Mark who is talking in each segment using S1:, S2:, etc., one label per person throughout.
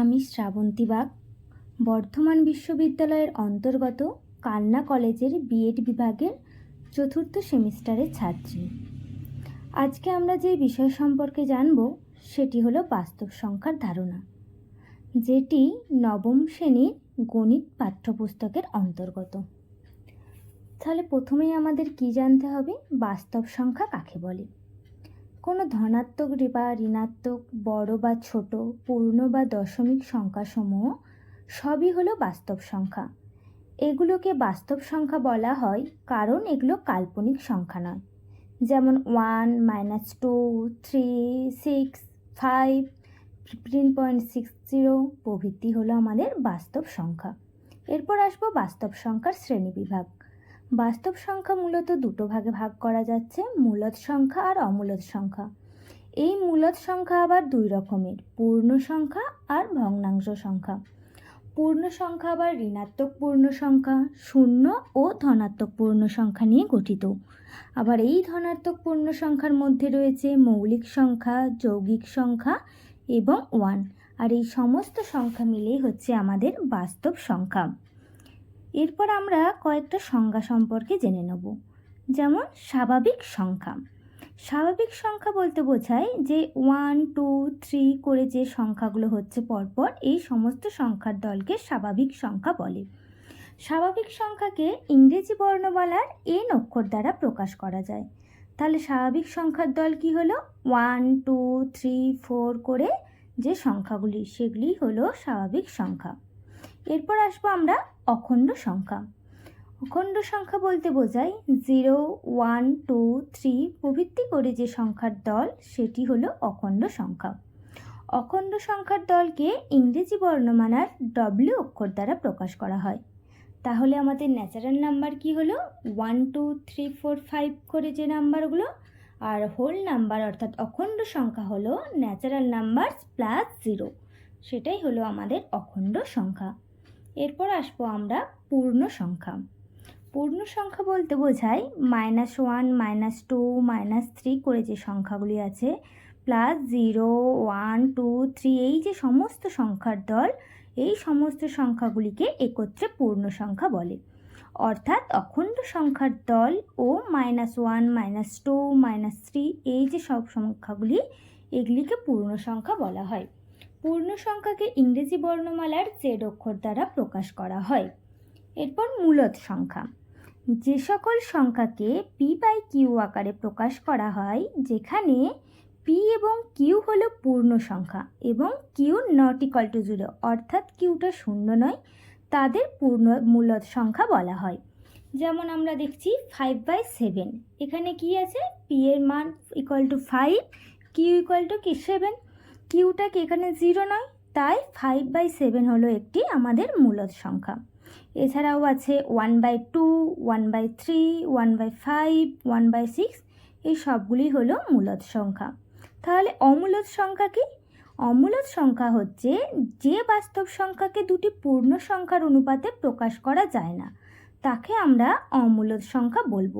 S1: আমি শ্রাবন্তী বাগ, বর্ধমান বিশ্ববিদ্যালয়ের অন্তর্গত কান্না কলেজের বিএড বিভাগের চতুর্থ সেমিস্টারের ছাত্রী। আজকে আমরা যে বিষয় সম্পর্কে জানব, সেটি হলো বাস্তব সংখ্যার ধারণা, যেটি নবম শ্রেণির গণিত পাঠ্যপুস্তকের অন্তর্গত। তাহলে প্রথমেই আমাদের কি জানতে হবে? বাস্তব সংখ্যা কাকে বলে? কোনো ধনাত্মক বা ঋণাত্মক, বড় বা ছোট, পূর্ণ বা দশমিক সংখ্যাসমূহ সবই হলো বাস্তব সংখ্যা। এগুলোকে বাস্তব সংখ্যা বলা হয়, কারণ এগুলো কাল্পনিক সংখ্যা নয়। যেমন one minus two three six five fifteen point six zero প্রভৃতি হলো আমাদের বাস্তব সংখ্যা। এরপর আসব বাস্তব সংখ্যার শ্রেণীবিভাগ বাস্তব সংখ্যা মূলত দুটো ভাগে ভাগ করা যাচ্ছে মূলদ সংখ্যা আর অমূলদ সংখ্যা। এই মূলদ সংখ্যা আবার দুই রকমের, পূর্ণ সংখ্যা আর ভগ্নাংশ সংখ্যা। পূর্ণ সংখ্যা আবার ঋণাত্মক পূর্ণ সংখ্যা, শূন্য ও ধনাত্মক পূর্ণ সংখ্যা নিয়ে গঠিত। আবার এই ধনাত্মক পূর্ণ সংখ্যার মধ্যে রয়েছে মৌলিক সংখ্যা, যৌগিক সংখ্যা এবং ওয়ান। আর এই সমস্ত সংখ্যা মিলেই হচ্ছে আমাদের বাস্তব সংখ্যা। এরপর আমরা কয়েকটা সংজ্ঞা সম্পর্কে জেনে নেব। যেমন, স্বাভাবিক সংখ্যা। স্বাভাবিক সংখ্যা বলতে বোঝায় যে ওয়ান টু থ্রি করে যে সংখ্যাগুলো হচ্ছে পরপর, এই সমস্ত সংখ্যার দলকে স্বাভাবিক সংখ্যা বলে। স্বাভাবিক সংখ্যাকে ইংরেজি বর্ণমালার এন অক্ষর দ্বারা প্রকাশ করা যায়। তাহলে স্বাভাবিক সংখ্যার দল কি হলো? ওয়ান টু থ্রি ফোর করে যে সংখ্যাগুলি, সেগুলি হলো স্বাভাবিক সংখ্যা। এরপর আসব আমরা অখণ্ড সংখ্যা। অখণ্ড সংখ্যা বলতে বোঝায় জিরো ওয়ান টু থ্রি প্রভৃতি করে যে সংখ্যার দল, সেটি হলো অখণ্ড সংখ্যা। অখণ্ড সংখ্যার দলকে ইংরেজি বর্ণমালার ডব্লিউ অক্ষর দ্বারা প্রকাশ করা হয়। তাহলে আমাদের ন্যাচারাল নাম্বার কি হলো? One two three four five করে যে নাম্বারগুলো আর হোল নাম্বার অর্থাৎ অখণ্ড সংখ্যা হলো ন্যাচারাল নাম্বার প্লাস জিরো সেটাই হলো আমাদের অখণ্ড সংখ্যা। এরপর আসব আমরা পূর্ণ সংখ্যা। পূর্ণ সংখ্যা বলতে বোঝায় minus one minus two minus three করে যে সংখ্যাগুলি আছে plus zero one two three এই যে সমস্ত সংখ্যার দল, এই সমস্ত সংখ্যাগুলিকে একত্রে পূর্ণ সংখ্যা বলে। অর্থাৎ অখণ্ড সংখ্যার দল ও minus one minus two minus three এই যে সব সংখ্যাগুলি, এগুলিকে পূর্ণ সংখ্যা বলা হয়। পূর্ণ সংখ্যাকে ইংরেজি বর্ণমালার জেড অক্ষর দ্বারা প্রকাশ করা হয়। এরপর মূলত সংখ্যা। যে সকল সংখ্যাকে পি বাই কিউ আকারে প্রকাশ করা হয়, যেখানে পি এবং কিউ হলো পূর্ণ সংখ্যা এবং q not equal to zero অর্থাৎ কিউটা শূন্য নয়, তাদের পূর্ণ মূলত সংখ্যা বলা হয়। যেমন আমরা দেখছি ফাইভ বাই সেভেন এখানে কি আছে? পি এর মান equal to five q equal to কি সেভেন কিউটা কি এখানে জিরো নয়? তাই ফাইভ বাই সেভেন হলো একটি আমাদের মূলদ সংখ্যা। এছাড়াও আছে one by two one by three one by five one by six এই সবগুলি হলো মূলদ সংখ্যা। তাহলে অমূলদ সংখ্যা কি? অমূলদ সংখ্যা হচ্ছে যে বাস্তব সংখ্যাকে দুটি পূর্ণ সংখ্যার অনুপাতে প্রকাশ করা যায় না, তাকে আমরা অমূলদ সংখ্যা বলব।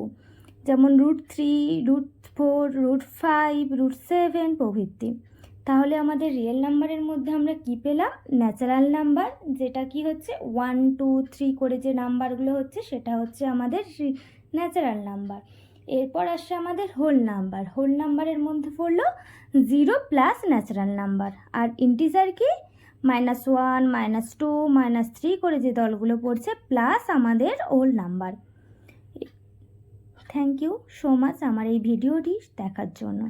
S1: যেমন root three root four root five root seven প্রভৃতি। তাহলে আমাদের রিয়েল নাম্বারের মধ্যে আমরা কি পেলাম? ন্যাচারাল নাম্বার যেটা কি হচ্ছে? ওয়ান টু থ্রি করে যে নাম্বারগুলো হচ্ছে, সেটা হচ্ছে আমাদের ন্যাচারাল নাম্বার এরপর আসছে আমাদের হোল নাম্বার হোল নাম্বারের মধ্যে পড়ল জিরো প্লাস ন্যাচারাল নাম্বার আর ইন্টিজার কি? Minus one minus two minus three করে যে দলগুলো পড়ছে প্লাস আমাদের whole number thank you so much আমার এই ভিডিওটি দেখার জন্য।